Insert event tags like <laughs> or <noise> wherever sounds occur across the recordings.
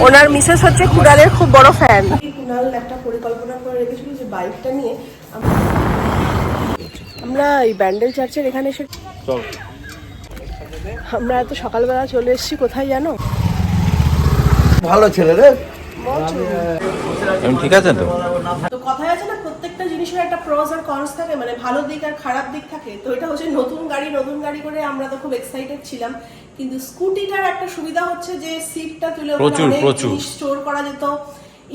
ওনার Mrs হচ্ছে কুড়ালের খুব বড় ফ্যান কুণাল একটা পরিকল্পনা করে রেখেছিল যে বাইকটা নিয়ে আমরা- আমরা এই ব্যান্ডেল চার্চের এখানে এসে আমরা এত সকালবেলা চলে এসেছি কোথায় জানো? ভালো ছেলে রে। ঠিক আছে তো? তো কথায় আছে না প্রত্যেকটা জিনিসের একটা প্রস আর কনস থাকে মানে ভালো দিক আর খারাপ দিক থাকে। তো এটা হচ্ছে নতুন গাড়ি নতুন গাড়ি করে আমরা তো খুব এক্সাইটেড ছিলাম। কিন্তু স্কুটিটার একটা সুবিধা হচ্ছে যে সিটটা তুলে প্রচুর, প্রচুর। স্টোর করা যেত।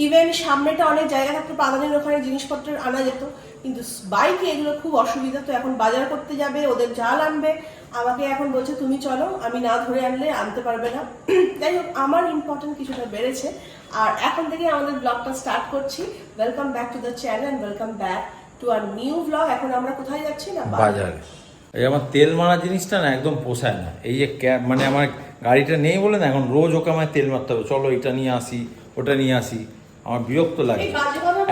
ইভেন সামনেটা অনেক জায়গা থাকতো পাদানির ওখানে জিনিসপত্র আনা যেত। কিন্তু বাইকে এগুলো খুব অসুবিধা, তো এখন বাজার করতে যাবে, ওদের জাল আনবে। আমাকে এখন বলছে, তুমি চলো, আমি না ধরে আনলে আনতে পারবে না। <clears throat> যাই হোক, আমার ইম্পর্টেন্ট কিছুটা বেড়েছে। আর এখন থেকে আমাদের ব্লগটা স্টার্ট করছি। Welcome back to the channel and welcome back to our new blog এখন আমরা কোথায় যাচ্ছি না বাজারে। এই আমার তেল মারা জিনিসটা না একদম পোষায় না। এই যে ক্যাব মানে আমার গাড়িটা নেই বলে না, এখন রোজ ওকে আমায় তেল মারতে হবে। চলো এটা নিয়ে আসি, ওটা নিয়ে আসি। আমার বিরক্ত লাগে।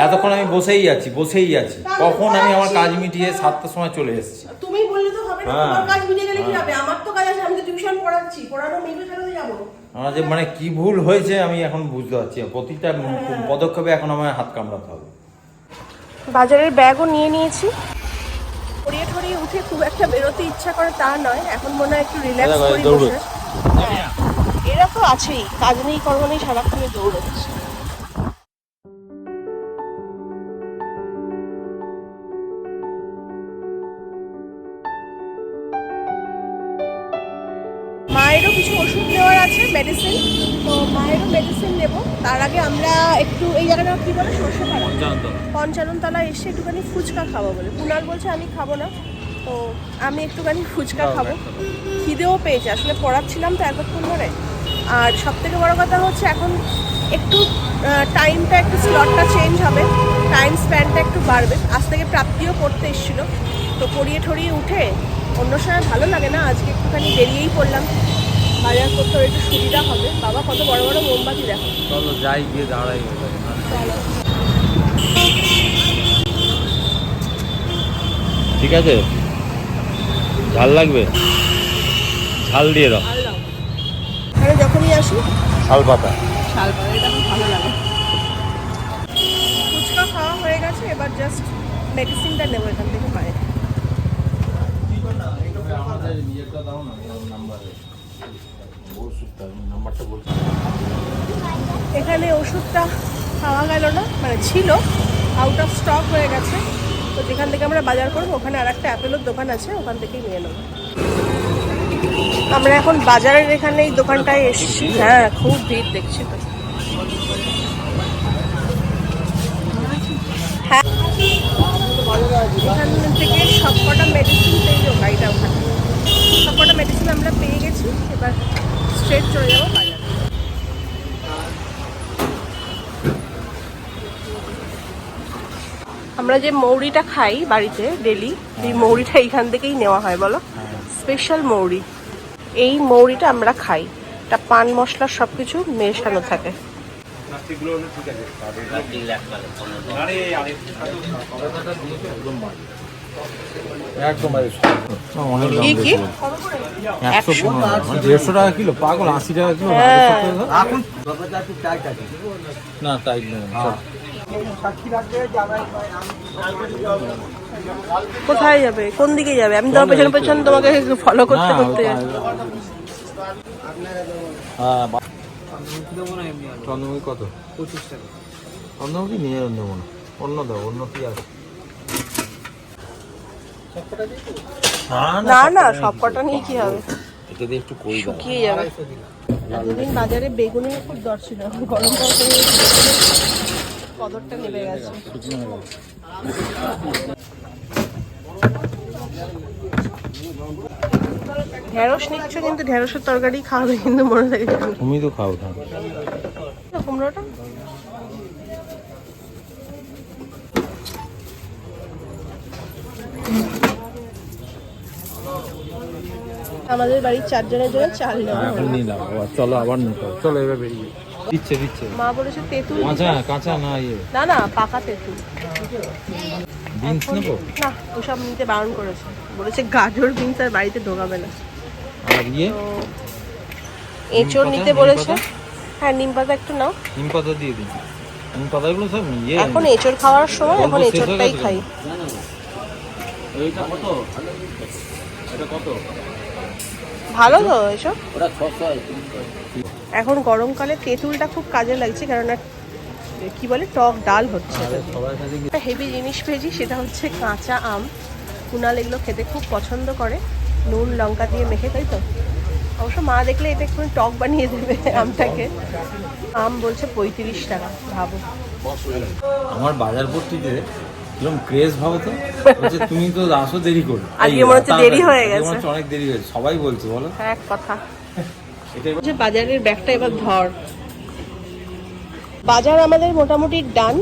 এতক্ষণ আমি বসেই আছি বসেই আছি। কখন আমি আমার কাজ মিটিয়ে সাতটার সময় চলে এসেছি। তুমি বললে তো হবে না হ্যাঁ। তোমার কাজ মিটে গেলে কি হবে? আমার তো কাজ আছে আমি তো টিউশন পড়াচ্ছি পড়ানো মিটবে তাহলে যাব। আমার যে মানে কি ভুল হয়েছে আমি এখন বুঝতে পারছি প্রতিটা পদক্ষেপে এখন আমার হাত কামড়াতে হবে। বাজারের ব্যাগও নিয়ে নিয়েছি। পড়িয়ে ঠড়িয়ে উঠে খুব একটা বেরোতে ইচ্ছা করে তা নয় এখন মনে হয় একটু রিল্যাক্স করি বসে। হ্যাঁ, এরা তো আছেই কাজ নেই কর্ম নেই সারাক্ষণে দৌড়চ্ছে। মায়েরও কিছু ওষুধ নেওয়ার আছে মেডিসিন তো মায়েরও মেডিসিন নেব। তার আগে আমরা একটু এই জায়গাটা কি বলে? সর্ষে পাড়া পঞ্চাননতলা এসে একটুখানি ফুচকা খাব বলে। কুনাল বলছে আমি খাব না। তো আমি একটুখানি ফুচকা খাব। খিদেও পেয়েছে। আসলে পড়াচ্ছিলাম তো এতক্ষণ ধরে আর সব থেকে বড় কথা হচ্ছে এখন একটু টাইমটা একটু স্লটটা চেঞ্জ হবে। টাইম স্প্যানটা একটু বাড়বে। আজ থেকে প্রাপ্তিও করতে এসেছিল। তো পড়িয়ে ঠড়িয়ে উঠে অন্য সময় ভালো লাগে না। আজকে একটুখানি বেরিয়েই পড়লাম। বাজার করতে একটু সুবিধা হবে। বাবা কত বড় বড় মোমবাতি দেখো। চলো যাই গিয়ে দাঁড়াই ঠিক আছে? ঝাল লাগবে? ঝাল দিয়ে দাও। আর যখনই আসি শাল পাতা। শাল পাতা এটা ভালো লাগে। ফুচকা খাওয়া হয়ে গেছে এবার জাস্ট মেডিসিনটা নেব এখান থেকে পায়ে আমাদের ইয়েটা দাও না নাম্বারে ওষুধটা নাম্বারটা বলছি এখানে ওষুধটা পাওয়া গেল না মানে ছিল আউট অফ স্টক হয়ে গেছে। তো যেখান থেকে আমরা বাজার করব, ওখানে আর একটা অ্যাপেলোর দোকান আছে, ওখান থেকেই নিয়ে নেব। আমরা এখন বাজারের এখানে এই দোকানটায় এসেছি। হ্যাঁ খুব ভিড়, দেখছি তো। হ্যাঁ। এখান থেকে সবকটা মেডিসিন পেয়ে যাব, গাড়িটা ওখানে। সবকটা মেডিসিন আমরা পেয়ে গেছি, এবার স্ট্রেট চলে যাব। বাজারে আমরা যে মৌরিটা খাই বাড়িতে ডেলি এই মৌরিটা এইখান থেকেই নেওয়া হয় বলো? স্পেশাল মৌরি। এই মৌরিটা আমরা খাই। এটা পান মশলা সব কিছু মেশানো থাকে। একদম অনেক দাম কি কি? বেশি। একশো পনেরো। মানে দেড়শো টাকা কিলো পাগল আশি টাকা কিলো হ্যাঁ। টাইট চল। কোথায় যাবে? কোন দিকে যাবে? আমি তোমার পেছনে পেছনে তোমাকে ফলো করতে করতে হ্যাঁ চন্দ্রমুখী কত? পঁচিশ টাকা চন্দ্রমুখী নিয়ে নেব না। অন্য দাও অন্য কি আছে? না না সব কটা নিয়ে কি হবে? এটা দিয়ে একটু কই দাও। শুকিয়ে যাবে। এতদিন বাজারে বেগুনের খুব দর ছিল এখন গরম করে কদরটা নেমে গেছে। ঢেঁড়স নিচ্ছ কিন্তু ঢেঁড়সের তরকারি খাওয়াবে কিন্তু মনে থাকে তুমি তো খাও না। কুমড়োটা? আমাদের বাড়ির চারজনের জন্য চাল নেওয়া এখন। নিলাম আবার চলো আবার নিতে হবে। চলো এবার বেরিয়ে দিচ্ছে দিচ্ছে। মা বলেছে তেঁতুল কাঁচা কাঁচা না ইয়ে? না না পাকা তেঁতুল। বিনস নেব? না ওসব নিতে বারণ করেছে। বলেছে গাজর বিনস আর বাড়িতে ঢোকাবে না। আর ইয়ে? তো এঁচড় নিতে বলেছে। হ্যাঁ নিম পাতা একটু নাও। নিম পাতা দিয়ে দিই নিম পাতাগুলো সব ইয়ে। এখন এঁচড় খাওয়ার সময় এখন গল্প শেষ হয়ে এঁচড়টাই গেছে খাই। এইটা কত? এটা কত? ভালো তো এসব? এখন গরমকালে তেঁতুলটা খুব কাজে লাগছে কেননা কি বলে টক ডাল হচ্ছে। একটা হেভি জিনিস পেয়েছি সেটা হচ্ছে কাঁচা আম। কুনাল এগুলো খেতে খুব পছন্দ করে নুন লঙ্কা দিয়ে মেখে তাই তো? অবশ্য মা দেখলে এটা একটু টক বানিয়ে দেবে আমটাকে। আম বলছে পঁয়ত্রিশ টাকা ভাবো। আমার বাজার ভর্তিতে কীরকম ক্রেজ ভাবে তো। বলছে তুমি তো আসো দেরি করে। আজকে মনে হচ্ছে দেরি হয়ে গেছে। অনেক দেরি হয়েছে সবাই বলছে বলো। এক কথা। এটাই যে বাজারের ব্যাগটা এবার ধর। বাজার আমাদের মোটামুটি ডান।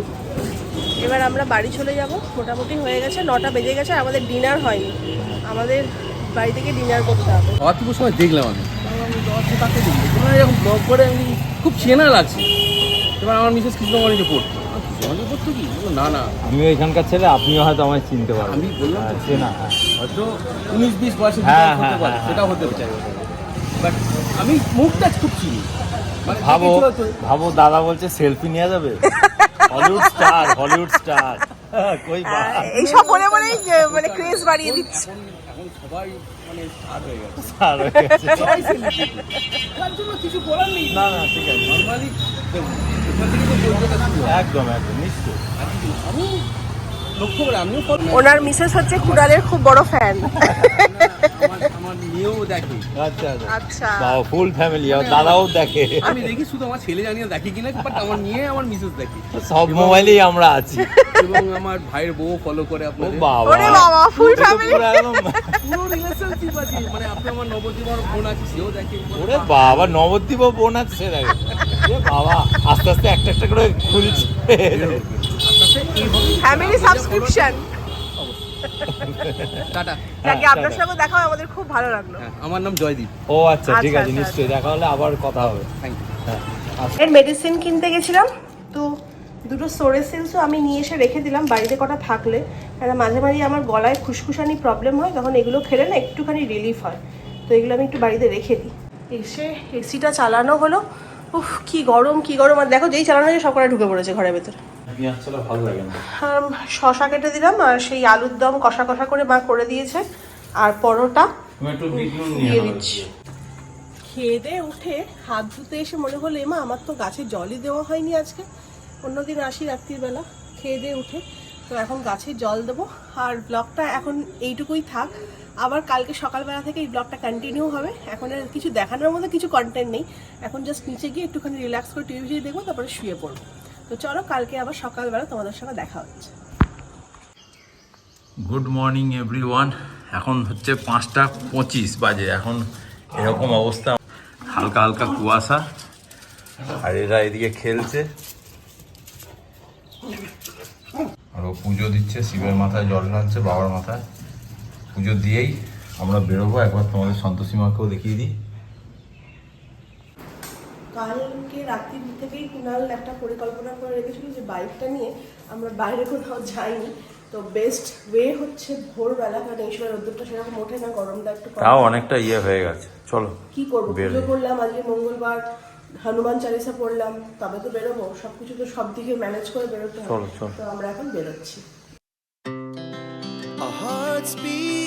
এবার আমরা বাড়ি চলে যাব। মোটামুটি হয়ে গেছে নটা বেজে গেছে আর আমাদের ডিনার হয়নি। আমাদের বাড়ি থেকে ডিনার করতে হবে। অল্প সময় দেখলাম আমি। এরকম ব্লগ করে আমি খুব চেনা লাগছে এবার আমার মিসেস কৃষ্ণগঞ্জে পড়তো কৃষ্ণগঞ্জে পড়তো কি বলল, না না। আমিও এখানকার ছেলে আপনিও হয়তো আমায় চিনতে পারবেন। আমি বললাম হ্যাঁ, চেনা হ্যাঁ। হয়তো উনিশ বিশ বয়সে হ্যাঁ, হ্যাঁ, হ্যাঁ, সেটা হতে পারে। বাট আমি মুখটা খুব চিনি। মানে ভাবো ভাবো দাদা বলছে সেলফি নিয়ে যাবে? হলিউড স্টার হলিউড স্টার কই এইসব বলে বলেই মানে ক্রেজ বাড়িয়ে দিচ্ছে। সবাই মানে স্টার্ট হয়ে গেছে। স্টার হয়ে গেছে। সবাই celebrity। তার জন্য কিছু করার নেই। না না ঠিক আছে। নর্মালি একদম একদম। আমি লক্ষ্য করে আমিও ওনার মিসেস হচ্ছে কুড়ালের খুব বড় ফ্যান আমার আমার মেয়েও দেখে আচ্ছা আচ্ছা। আচ্ছা। বাবা ফুল ফ্যামিলি আর দাদাও দেখে। আমি দেখি শুধু আমার ছেলে জানি না দেখে কিনা বাট আমার নিয়ে আমার মিসেস দেখে। সব মোবাইলেই আমরা আছি। এবং আমার ভাইয়ের বউ ফলো করে আপনাদের। বাবা। ওরে বাবা ফুল ফ্যামিলি পুরো একদম পুরো রিলেশনশিপ আছে। মানে আপনি আমার নবদ্বীপের বোন আছে সেও দেখে। ওরে বাবা নবদ্বীপ বোন আছে সে দেখে এ বাবা আস্তে আস্তে একটা একটা করে খুলছে। ফ্যামিলি সাবস্ক্রিপশন টাটা। যাকে আপনার সঙ্গে দেখা হয় আমাদের খুব ভালো লাগল। হ্যাঁ, আমার নাম জয়দীপ। ও আচ্ছা ঠিক আচ্ছা, আছে আচ্ছা, নিশ্চয়ই। দেখা হলে আবার কথা হবে। থ্যাংক ইউ হ্যাঁ। এর মেডিসিন কিনতে গেছিলাম তো দুটো সোরেসেন্সও আমি নিয়ে এসে রেখে দিলাম বাড়িতে কটা থাকলে। মাঝে মাঝে আমার গলায় খুসখুসানি প্রবলেম হয় তখন এগুলো খেলে না একটুখানি রিলিফ হয়। তো এগুলো আমি একটু বাড়িতে রেখে দিই। এসে এসিটা চালানো হলো উফ কি গরম কি গরম। আর দেখো যেই চালানো সব কটা ঢুকে পড়েছে ঘরের ভেতরে। ভালো লাগে না। শশা কেটে দিলাম আর সেই আলুর দম কষা কষা করে মা করে দিয়েছে। আর পরোটা দিয়ে দিচ্ছি। খেয়ে দিয়ে উঠে হাত ধুতে এসে মনে হলো এমা আমার তো গাছে জলই দেওয়া হয়নি আজকে। অন্যদিন আসি রাত্রিবেলা খেয়ে দিয়ে উঠে। তো এখন গাছে জল দেবো আর ব্লগটা এখন এইটুকুই থাক। আবার কালকে সকালবেলা থেকে এই ব্লগটা কন্টিনিউ হবে। এখন আর কিছু দেখানোর মধ্যে কিছু কন্টেন্ট নেই। এখন জাস্ট নিচে গিয়ে একটুখানি রিল্যাক্স করে টিভি দেখব, তারপরে শুয়ে পড়ব। তো চলো, কালকে আবার সকালবেলা তোমাদের সঙ্গে দেখা হচ্ছে। গুড মর্নিং এভরিওয়ান এখন হচ্ছে পাঁচটা পঁচিশ বাজে। এখন এরকম অবস্থা। হালকা হালকা কুয়াশা। আর এরা এদিকে খেলছে। আর ও পুজো দিচ্ছে, শিবের মাথায় জল ঢালছে, বাবার মাথায়। পুজো দিয়েই আমরা বেরোবো। একবার তোমাদের সন্তোষী মাকেও দেখিয়ে দিই। কালকে রাত্রি থেকেই কুনাল একটা পরিকল্পনা করে রেখেছিল যে বাইকটা নিয়ে আমরা বাইরে কোথাও যাইনি। তো বেস্ট ওয়ে হচ্ছে ভোরবেলা কারণ এই সময় রোদ্দুরটা সেরকম ওঠে না গরমটা একটু তাও অনেকটা ইয়ে হয়ে গেছে। চলো কি করব? পুজো করলাম আজকে মঙ্গলবার হনুমান চালিসা পড়লাম তবে তো বেরোবো। সবকিছু তো সব দিকে ম্যানেজ করে বেরোতে হবে। চলো, চলো। তো আমরা এখন বেরোচ্ছি। Beat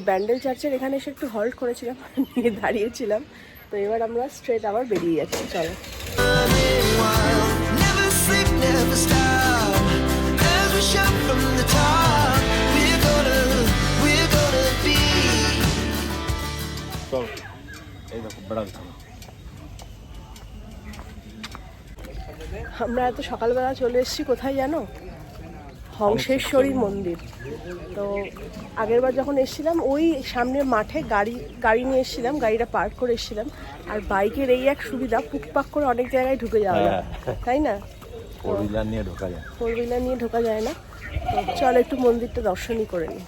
ব্যান্ডেল চার্চের এখানে এসে একটু হল্ট করেছিলাম <laughs> নিয়ে দাঁড়িয়েছিলাম। তো এবার আমরা স্ট্রেট আবার বেরিয়ে যাচ্ছি চলো। এই আমরা এত সকালবেলা চলে এসেছি কোথায় জানো? হংসেশ্বরী মন্দির। তো আগেরবার যখন এসেছিলাম ওই সামনের মাঠে গাড়ি গাড়ি নিয়ে এসেছিলাম গাড়িটা পার্ক করে এসেছিলাম। আর বাইকের এই এক সুবিধা পুকপাক করে অনেক জায়গায় ঢুকে যাওয়া যায়। তাই না? ফোর হুইলার নিয়ে ঢোকা যায়। ফোর হুইলার নিয়ে ঢোকা যায় না। তো চল একটু মন্দিরটা দর্শনই করে নিই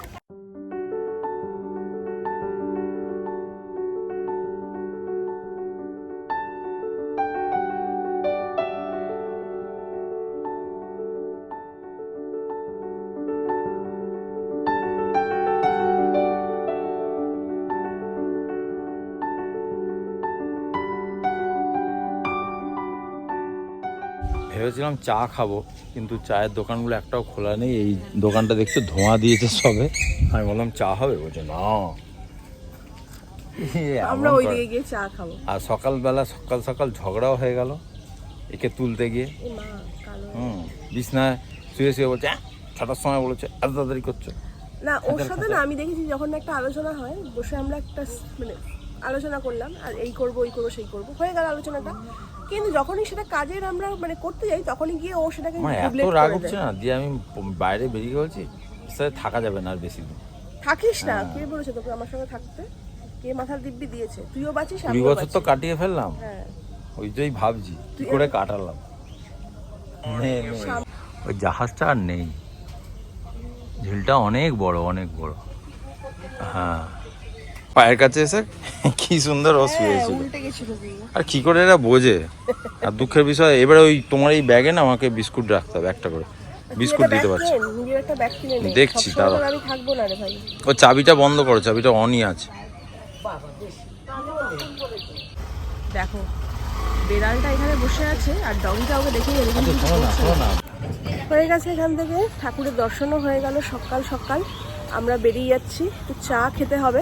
ভেবেছিলাম চা খাব কিন্তু চায়ের দোকানগুলো একটাও খোলা নেই এই দোকানটা দেখছ ধোঁয়া দিয়েছে সবে। আমি বললাম চা হবে? বলছে না। আমরা ওই দিকে গিয়ে চা খাব। আর সকালবেলা সকাল সকাল ঝগড়াও হয়ে গেল একে তুলতে গিয়ে। হুম বিছনায় শুয়ে শুয়ে বলছে "আহ, ছটার সময় বলেছে এত তাড়াতাড়ি করছ? না ওর সাথে না আমি দেখেছি যখন একটা আলোচনা হয় বসে আমরা একটা মানে আলোচনা করলাম আর এই করব ওই করব সেই করব। হয়ে গেল আলোচনাটা। কিন্তু যখনই সেটা কাজের আমরা মানে করতে যাই তখনই গিয়ে ও সেটাকে আমার এত রাগ করে হচ্ছে না? দিয়ে আমি বাইরে বেরিয়ে বলছি স্যার থাকা যাবে না আর বেশি দিন। থাকিস না হ্যাঁ। কে বলেছে তোকে আমার সঙ্গে থাকতে? কে মাথার দিব্যি দিয়েছে? তুইও বাঁচিস আমিও বছর তো কাটিয়ে ফেললাম। হ্যাঁ। ওইটাই ভাবছি কি করে কাটালাম। নে। ওই জাহাজটা আর নেই। ঝিলটা অনেক বড় অনেক বড়। হ্যাঁ। পায়ের কাছে এসে কি সুন্দর ও হ্যাঁ, শুয়েছিল আর কি করে এরা বোঝে? আর দুঃখের বিষয় এবারে ওই তোমার এই ব্যাগে না আমাকে বিস্কুট রাখতে হবে একটা করে। বিস্কুট দিতে পারছি। দেখছি, ভাই। ও চাবিটা বন্ধ করো চাবিটা অনই আছে। দেখো বেড়ালটা এখানে বসে আছে আর ডগিটা ওকে দেখে আচ্ছা হয়ে গেছে এখান থেকে ঠাকুরের দর্শনও হয়ে গেল সকাল সকাল। আমরা বেরিয়ে যাচ্ছি একটু চা খেতে হবে।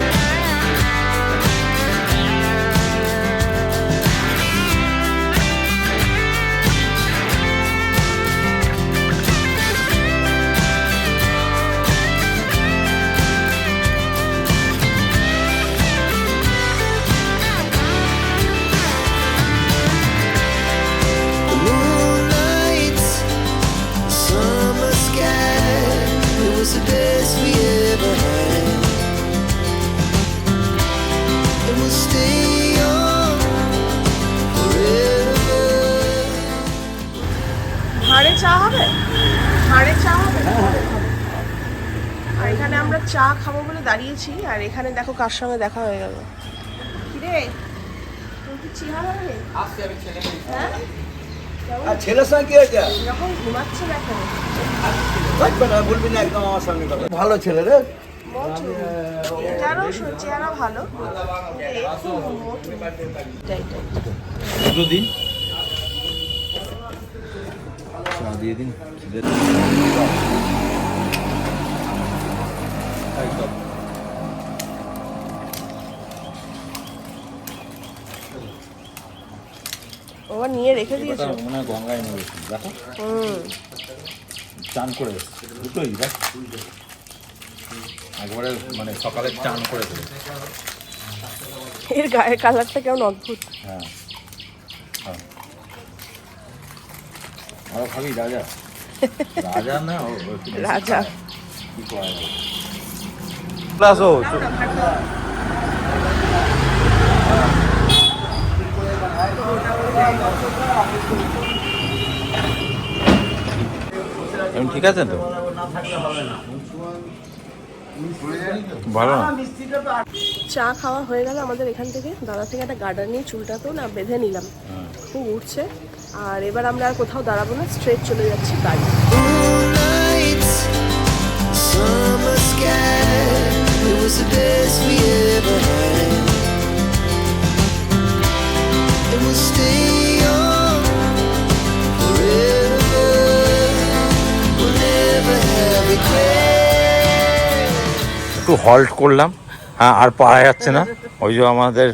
চা খাব বলে দাঁড়িয়েছি আর এখানে দেখো কার সঙ্গে দেখা হয়ে গেল। কিরে? তোর কি হ্যাঁ? আর ছেলের সঙ্গে কি হয়েছে? যখন ঘুমাচ্ছে দেখো। থাকবে না বলবি না একদম আমার সঙ্গে কথা। ভালো ছেলে রে। চেহারা ভালো। দিন। চা দিয়ে দিন। একদম ও নিয়ে রেখে দিয়েছ। মনে হয় গঙ্গায় নিয়ে দেখো। হুম। চান করে দুটোই দেখ। একবারে মানে সকালে চান করে দেবে। এর গায়ের কালারটা কেমন অদ্ভুত। হ্যাঁ। হ্যাঁ। আরও খাবি রাজা? <laughs> রাজা না রাজা। কি করা যাবে ক্লাস ও এখন ঠিক আছে তো? ভালো চা খাওয়া হয়ে গেল আমাদের এখান থেকে। দাদা থেকে একটা গার্ডার নিয়ে চুলটাকেও না বেঁধে নিলাম। খুব উঠছে আর এবার আমরা আর কোথাও দাঁড়াবো না স্ট্রেট চলে যাচ্ছি বাড়ি। Was the best we ever had. And we'll stay on forever. We'll never have regret. একটু হল্ট করলাম। হ্যাঁ আর পারা যাচ্ছে না। ওই যে আমাদের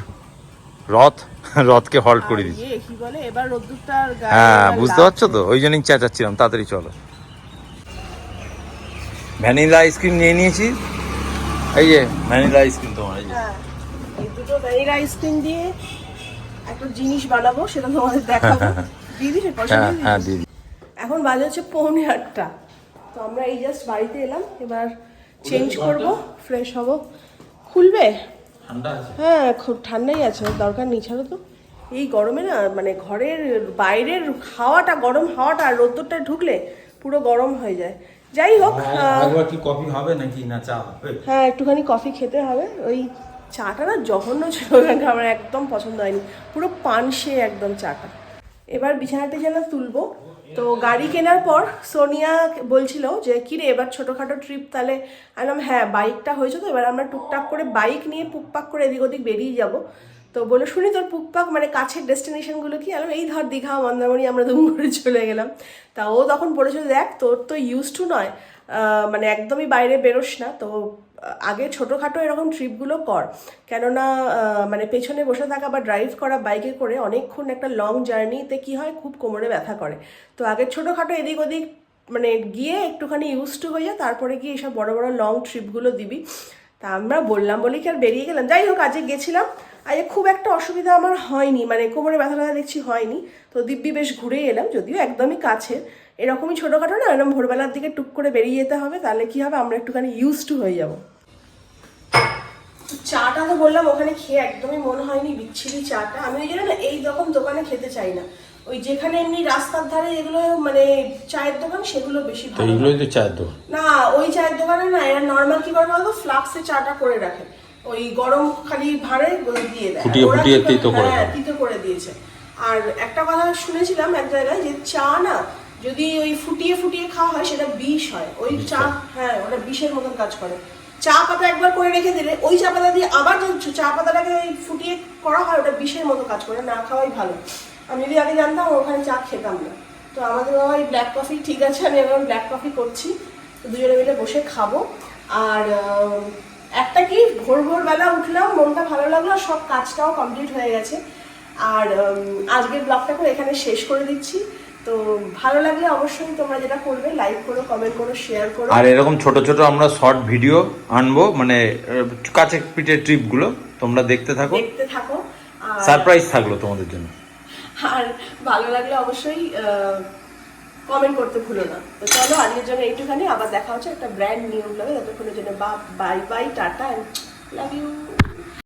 রথ রথকে হল্ট করে দিচ্ছে হ্যাঁ বুঝতে পারছ তো? ওই জন্যই চেঁচাচ্ছিলাম। তাড়াতাড়ি চলো। ভ্যানিলা আইসক্রিম নিয়ে নিয়েছি। এই যে। ভ্যানিলা আইসক্রিম তোমার এই যে। হ্যাঁ এই দুটো ভ্যানিলা আইসক্রিম দিয়ে একটা জিনিস বানাবো সেটা তোমাদের দেখাবো। পয়সা হ্যাঁ হ্যাঁ? দিদি এখন বাজে হচ্ছে পৌনে আটটা। তো আমরা এই জাস্ট বাড়িতে এলাম এবার চেঞ্জ করব ফ্রেশ হব। খুলবে? হ্যাঁ খুব ঠান্ডাই আছে দরকার নেই ছাড়ো তো। এই গরমে না মানে ঘরের বাইরের হাওয়াটা গরম হাওয়াটা আর রোদ্দুরটা ঢুকলে পুরো গরম হয়ে যায়। যাই হোক একবার কি কফি হবে নাকি না চা হবে? হ্যাঁ একটুখানি কফি খেতে হবে। ওই চাটা না জঘন্য ছিল ওখানকার আমার একদম পছন্দ হয়নি। পুরো পানসে একদম চাটা। এবার বিছানা টিছানা তুলবো। তো গাড়ি কেনার পর সোনিয়া বলছিল যে কিরে এবার ছোটোখাটো ট্রিপ তাহলে? আলাম হ্যাঁ বাইকটা হয়েছে তো এবার আমরা টুকটাক করে বাইক নিয়ে পুকপাক করে এদিক ওদিক বেরিয়ে যাব। তো বলে শুনি তোর পুকপাক মানে কাছের ডেস্টিনেশনগুলো কি? আলাম এই ধর, দীঘা, মন্দারমণি, আমরা দুম করে চলে গেলাম। তা ও তখন বলেছিল, দেখ, তোর তো ইউজ টু নয় মানে একদমই বাইরে বেরোস না, তো আগে ছোটোখাটো এরকম ট্রিপগুলো কর। কেননা মানে পেছনে বসে থাকা বা ড্রাইভ করা বাইকে করে অনেকক্ষণ একটা লং জার্নিতে কি হয়, খুব কোমরে ব্যথা করে। তো আগে ছোটোখাটো এদিক ওদিক মানে গিয়ে একটুখানি ইউজ টু হয়ে যায় তারপরে গিয়ে এইসব বড় বড় লং ট্রিপগুলো দিবি। তা আমরা বললাম বলি কি আর বেরিয়ে গেলাম। যাই হোক, আজকে গেছিলাম। আজকে খুব একটা অসুবিধা আমার হয়নি মানে কোমরে ব্যথা ব্যথা দেখছি হয়নি। তো দিব্যি বেশ ঘুরে এলাম, যদিও একদমই কাছে এরকমই ছোটোখাটো না, এরকম ভোরবেলার দিকে টুক করে বেরিয়ে যেতে হবে, তাহলে কি হবে? আমরা একটুখানি ইউজ টু হয়ে যাব। চাটা তো বললাম, ওখানে খেয়ে একদমই মনে হয়নি, বিচ্ছিরি চাটা। আমি ওই জন্য এই রকম দোকানে খেতে চাই না। ওই যেখানে এমনি রাস্তার ধারে যেগুলো মানে চায়ের দোকান সেগুলো বেশি ভালো এগুলোই তো চায়ের দোকান। না ওই চায়ের দোকানে না এরা নর্মাল কি করে বলতো? ফ্লাক্সে চাটা করে রাখে। ওই গরম খালি ভাড়ে দিয়ে দেয়। ফুটিয়ে ফুটিয়ে তিতো করে হ্যাঁ। তিতো করে দিয়েছে। আর একটা কথা শুনেছিলাম এক জায়গায় যে চা না যদি ওই ফুটিয়ে ফুটিয়ে খাওয়া হয় সেটা বিষ হয়। ওই চা হ্যাঁ। ওটা বিষের মতন কাজ করে। চা পাতা একবার করে রেখে দিলে ওই চা পাতা দিয়ে আবার যদি চা পাতাটাকে ফুটিয়ে করা হয় ওটা বিষের মতো কাজ করে না খাওয়াই ভালো। আমি যদি আগে জানতাম ওখানে চা খেতাম না। তো আমাদের বাবা এই ব্ল্যাক কফি ঠিক আছে আমি এখন ব্ল্যাক কফি করছি। তো দুজনে মিলে বসে খাব। আর একটা কি ভোর ভোরবেলা উঠলাম মনটা ভালো লাগল আর সব কাজটাও কমপ্লিট হয়ে গেছে। আর আজকের ব্লগটাকে এখানে শেষ করে দিচ্ছি। তো ভালো লাগলে অবশ্যই তোমরা যেটা করবে লাইক করো কমেন্ট করো শেয়ার করো। আর এরকম ছোট ছোট আমরা শর্ট ভিডিও আনব মানে কাছে পিঠে ট্রিপগুলো তোমরা দেখতে থাকো। দেখতে থাকো আর সারপ্রাইজ থাকল তোমাদের জন্য। আর ভালো লাগলে অবশ্যই কমেন্ট করতে ভুলো না। তো চলো, আজকের জন্য এইটুখানি। আবার দেখা হচ্ছে একটা ব্র্যান্ড নিউ ব্লগে ততক্ষণের জন্য বা bye bye tata love you